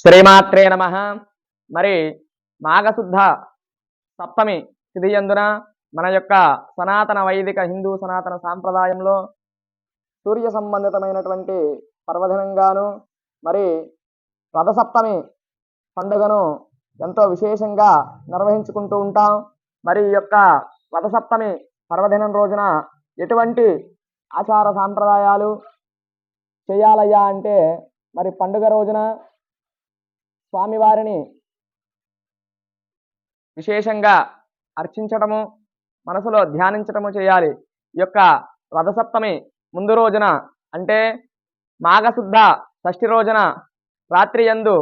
శ్రీమాత్రే నమ. మరి మాఘశుద్ధ సప్తమి తిథియందున మన యొక్క సనాతన వైదిక హిందూ సనాతన సాంప్రదాయంలో సూర్య సంబంధితమైనటువంటి పర్వదినంగాను మరి రథసప్తమి పండుగను ఎంతో విశేషంగా నిర్వహించుకుంటూ ఉంటాం. మరి ఈ యొక్క రథసప్తమి పర్వదినం రోజున ఎటువంటి ఆచార సాంప్రదాయాలు చేయాలయ్యా అంటే మరి పండుగ రోజున స్వామివారిని విశేషంగా అర్చించటము మనసులో ధ్యానించటము చేయాలి. ఈ యొక్క రథసప్తమి ముందు రోజున అంటే మాఘశుద్ధ షష్ఠి రోజున రాత్రి యందు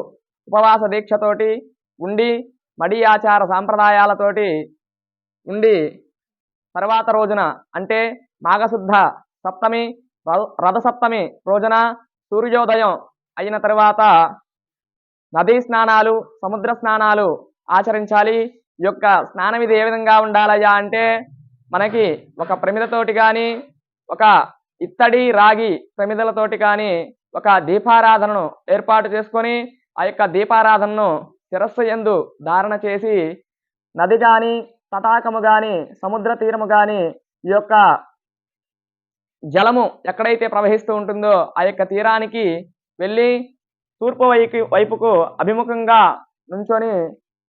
ఉపవాస దీక్షతోటి ఉండి మడి ఆచార సాంప్రదాయాలతోటి ఉండి తర్వాత రోజున అంటే మాఘశుద్ధ సప్తమి ర- రథసప్తమి రోజున సూర్యోదయం అయిన తర్వాత నదీ స్నానాలు సముద్ర స్నానాలు ఆచరించాలి. ఈ యొక్క స్నానం ఇది ఏ విధంగా ఉండాలయ్యా అంటే మనకి ఒక ప్రమిదతోటి కానీ ఒక ఇత్తడి రాగి ప్రమిదలతోటి కానీ ఒక దీపారాధనను ఏర్పాటు చేసుకొని ఆ యొక్క దీపారాధనను శిరస్సు ఎందు ధారణ చేసి నది కానీ తటాకము కానీ సముద్ర తీరము కానీ ఈ యొక్క జలము ఎక్కడైతే ప్రవహిస్తూ ఉంటుందో ఆ యొక్క తీరానికి వెళ్ళి తూర్పు వైపు వైపుకు అభిముఖంగా నుంచొని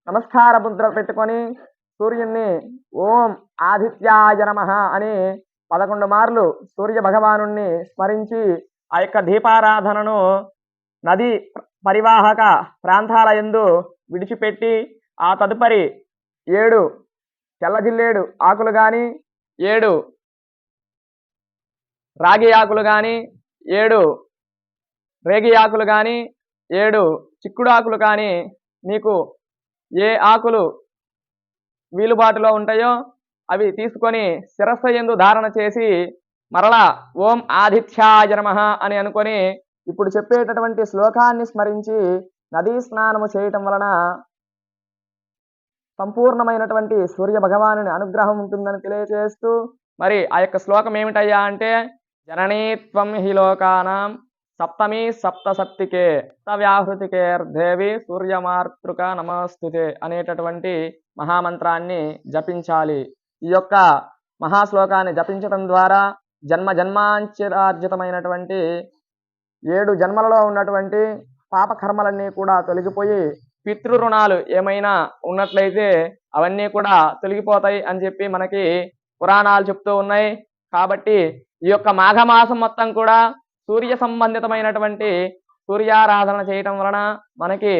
నమస్కార ముద్ర పెట్టుకొని సూర్యుణ్ణి ఓం ఆదిత్యాయ నమః అని పదకొండు మార్లు సూర్య భగవాను స్మరించి ఆ యొక్క దీపారాధనను నది పరివాహక ప్రాంతాల యందు విడిచిపెట్టి ఆ తదుపరి ఏడు తెల్లజిల్లేడు ఆకులు కానీ ఏడు రాగి ఆకులు కానీ ఏడు రేగి ఆకులు కానీ ఏడు చిక్కుడు ఆకులు కానీ మీకు ఏ ఆకులు వీలుబాటులో ఉంటాయో అవి తీసుకొని శిరస్సు ఎందు ధారణ చేసి మరలా ఓం ఆదిత్యాయ నమః అని అనుకొని ఇప్పుడు చెప్పేటటువంటి శ్లోకాన్ని స్మరించి నదీ స్నానము చేయటం వలన సంపూర్ణమైనటువంటి సూర్య భగవానుని అనుగ్రహం ఉంటుందని తెలియజేస్తూ మరి ఆ యొక్క శ్లోకం ఏమిటయ్యా అంటే జననీత్వం హి లోకానాం సప్తమి సప్తశక్తికే సప్తికే దేవి సూర్యమాతృక నమస్తుతే అనేటటువంటి మహామంత్రాన్ని జపించాలి. ఈ యొక్క మహాశ్లోకాన్ని జపించడం ద్వారా జన్మ జన్మాంచరార్జితమైనటువంటి ఏడు జన్మలలో ఉన్నటువంటి పాపకర్మలన్నీ కూడా తొలగిపోయి పితృరుణాలు ఏమైనా ఉన్నట్లయితే అవన్నీ కూడా తొలగిపోతాయి అని చెప్పి మనకి పురాణాలు చెప్తూ ఉన్నాయి. కాబట్టి ఈ యొక్క మాఘమాసం మొత్తం కూడా సూర్య సంబంధితమైనటువంటి సూర్యారాధన చేయటం వలన మనకి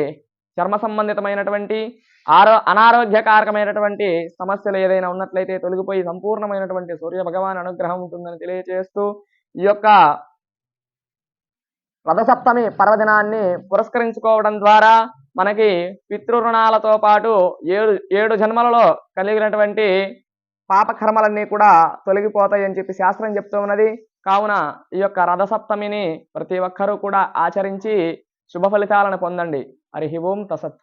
చర్మ సంబంధితమైనటువంటి ఆరో అనారోగ్యకారకమైనటువంటి సమస్యలు ఏదైనా ఉన్నట్లయితే తొలగిపోయి సంపూర్ణమైనటువంటి సూర్య భగవాన్ అనుగ్రహం ఉంటుందని తెలియజేస్తూ ఈ యొక్క రథసప్తమి పర్వదినాన్ని పురస్కరించుకోవడం ద్వారా మనకి పితృరుణాలతో పాటు ఏడు ఏడు జన్మలలో కలిగినటువంటి పాపకర్మలన్నీ కూడా తొలగిపోతాయని చెప్పి శాస్త్రం చెప్తూ ఉన్నది. కావున ఈ యొక్క రథసప్తమిని ప్రతి ఒక్కరూ కూడా ఆచరించి శుభ ఫలితాలను పొందండి. హరి ఓం తసత్